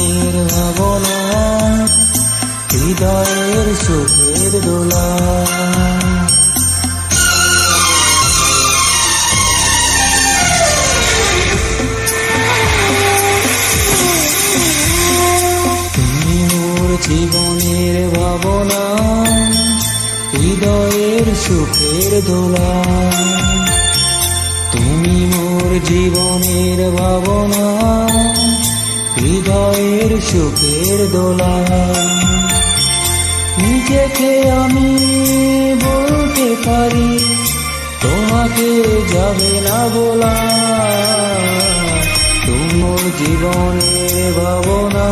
মনের ভাবনা, হৃদয়ের সুখের দোলা। তুমি মোর জীবনের ভাবনা, হৃদয়ের সুখের দোলা। তুমি মোর জীবনের ভাবনা হৃদয়ের সুখের দোলা। নিজেকে আমি বলতে পারি, তোমাকে যাবে না বলা। তোমার জীবনের ভাবনা,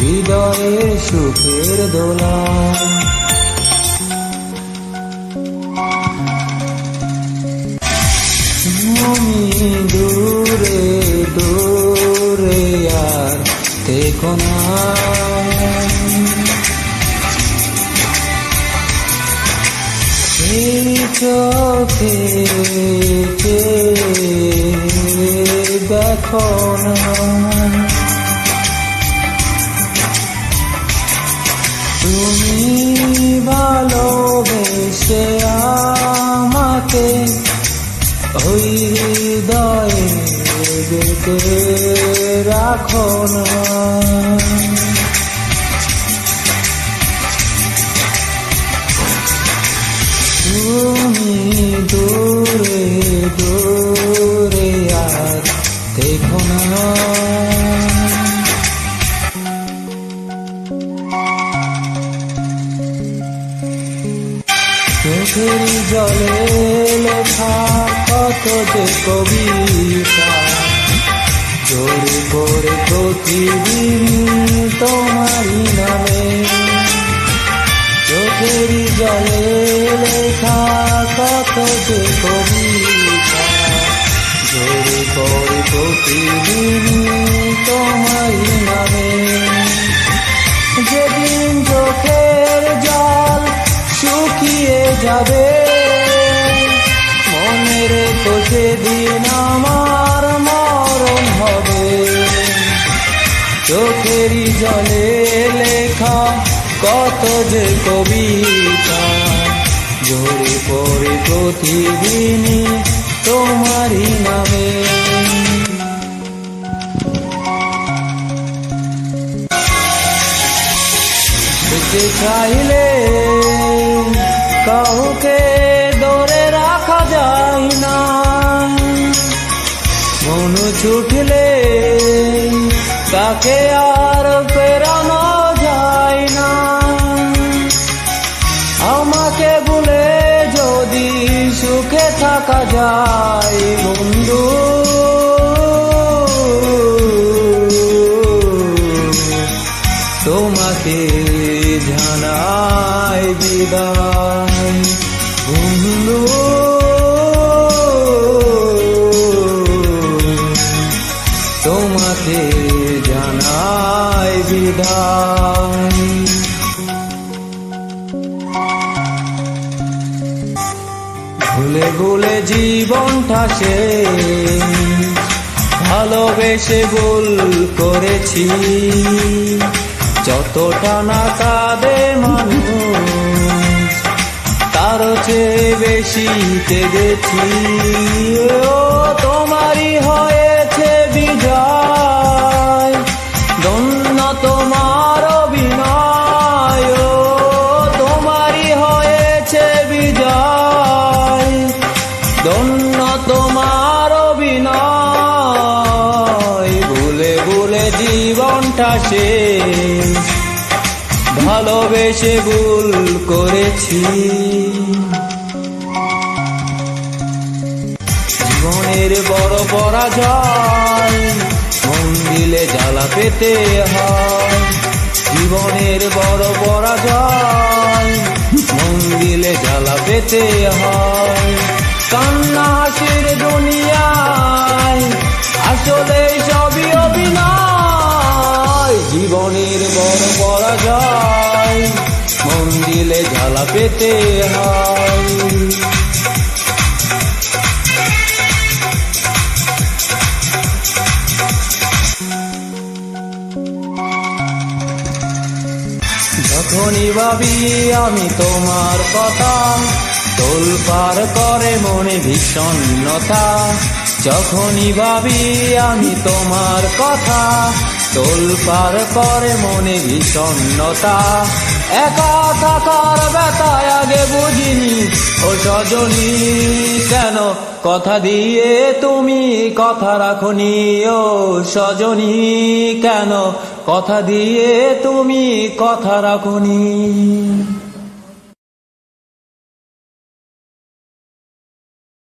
হৃদয়ের সুখের দোলা। দূরে দূরে দেখো এই চোখে দেখো না। তুমি ভালোবেসে আমাকে হৃদয়ে বেঁধে রাখো না। তুমি দূরে দূরে আর দেখো না। চোখের জলে লেখা কত যে কবিতা। জোরে করে প্রতিদিন তোমারই নামে। চোখের জলে লেখা কত যে কবিতা। জোরে করে প্রতিদিন তোমারই নামে। যেদিন চোখের জল শুকিয়ে যাবে, মনে রেখো সেদিন আমার হবে। চোখেরই জলে লেখা কত যে কবিতা। জোরে পড়ে প্রতিদিনই তোমারই নামে। চাইলে কাউকে ছুটলে তাকে আর ফেরানো যায় না। আমাকে বলে যদি সুখে থাকা যায়, বন্ধু। তোমাকে জানাই বিদায়, বন্ধু। তোমাকে জানাই বিদায়। ভুলে ভুলে জীবনটা সে ভালোবেসে ভুল করেছি। যতটা না কাঁদে মানুষ তার চেয়ে বেশি কেঁদেছি। ও, তোমারই হয়েছে তোমার অভিনয় তোমারই হয়েছে বিজয়। ধন্য তোমার অভিনয়, ভুলে ভুলে জীবনটা শেষ। ভালোবেসে ভুল করেছি। জীবনের বড় পরাজয় দিলে জ্বালা পেতে হয়। জীবনের বড় পরাজয় মন দিলে জ্বালা পেতে হয়। কান্না হাসির দুনিয়ায়, আসলে সবই অভিনয়। জীবনের বড় পরাজয় মন দিলে জ্বালা পেতে হয়। ভাবি, আমি তোমার কথা। তোল পার করে মনে ভীষণতা যখনই ভাবি, আমি তোমার কথা। তোল পার করে মনে ভীষণতা একা থাকার ব্যথায় আগে বুঝিনি। ও সজনী, কেন কথা দিয়ে তুমি কথা রাখনি? ও সজনী, কেন কথা দিয়ে তুমি কথা রাখনি